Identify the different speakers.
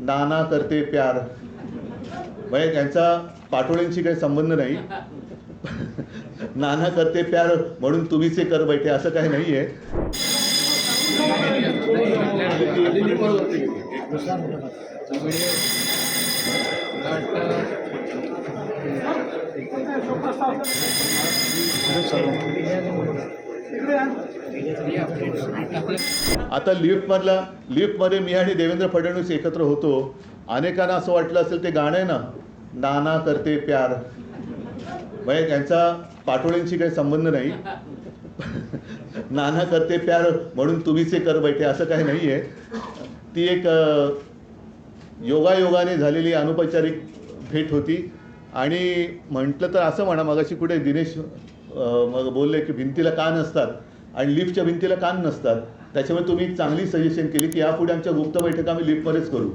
Speaker 1: नाना करते प्यार. म्हणजे त्यांचा पाटोळ्यांशी काही संबंध नाही. नाना करते प्यार म्हणून तुम्हीच हे कर बैठे असं काही नाही आहे आता लिफ्टमधला लिफ्टमध्ये मी आणि देवेंद्र फडणवीस एकत्र होतो. अनेकांना असं वाटलं असेल ते गाणं आहे ना नाना करते प्यार. म्हणजे त्यांचा पाटोळ्यांशी काही संबंध नाही. नाना करते प्यार म्हणून तुम्हीच कर बैठे असं काही नाही आहे ती एक योगायोगाने झालेली अनौपचारिक भेट होती. आणि म्हटलं तर असं म्हणा मगाशी कुठे दिनेश मग बोलले की भिंतीला कान असतात आणि लिफ्टच्या भिंतीला कान नसतात. त्याच्यामुळे तुम्ही एक चांगली सजेशन केली की यापुढे आमच्या गुप्त बैठका आम्ही लिफ्टमध्येच करू.